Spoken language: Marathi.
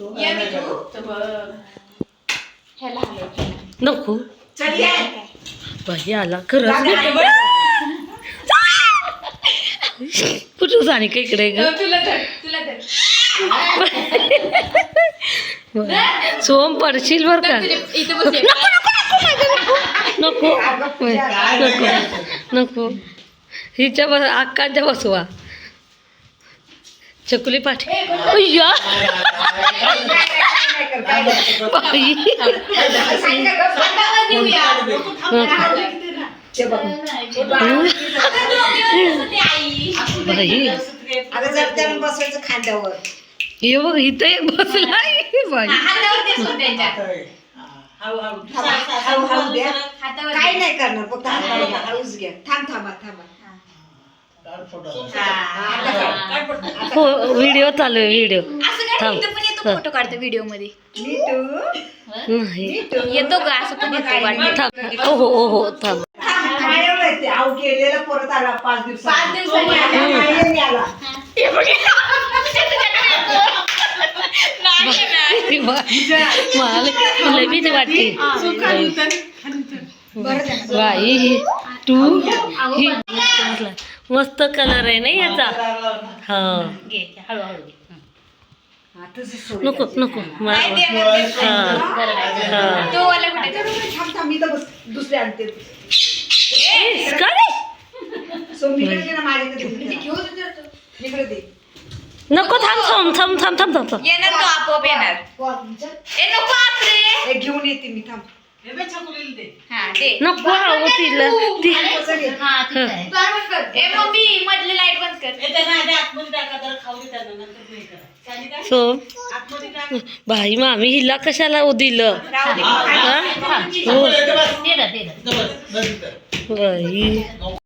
ये मी तू. तर बघ. ह्याला हलव. नको. चल ये. बाई आला खरंच. कुठं जाणे का इकडे ग? तुला धर तुला धर. सोम पडशील बर का? तुझ्या- इथं बस ये. नको नको नको. हिच्या बस अक्कांच्या बसवा. चकुली पाठी. त्यानं बसायचं खांद्यावर. हे बघ इथं एक बाई. हा, हातावर काय. नाही करणार फक्त हळूच घ्या. थांब थांबा थांबा. हो व्हिडिओ चालू आहे व्हिडिओ. थांब. फोटो काढतो व्हिडिओमध्ये नाही येतो का असं पण येतो वाटतं. थांब. हो हो हो हो थांब. परत आला पाच पाच दिवसांनी आला. मला भीती वाटते. बाई तू ही मस्त कलर आहे ना याचा? हा हा. नको नको. मा- नाही, दे, दे, दे. हा. हा. तो वाला कुठे थांब, थांब थांब मी तर बस. दुसरे आणते. का रे? सो मी कडे ना माझ्याकडे इकडे. दे. नको थांब थांब थांब थांब थांब थांब. थांब येणार तो आपोआप येणार. ए नको आपरे हे घेऊन येते मी थांब. हा दे. नको तिला ती. सो भाई मामी हिला कशाला दिलं? हा? हो. बाई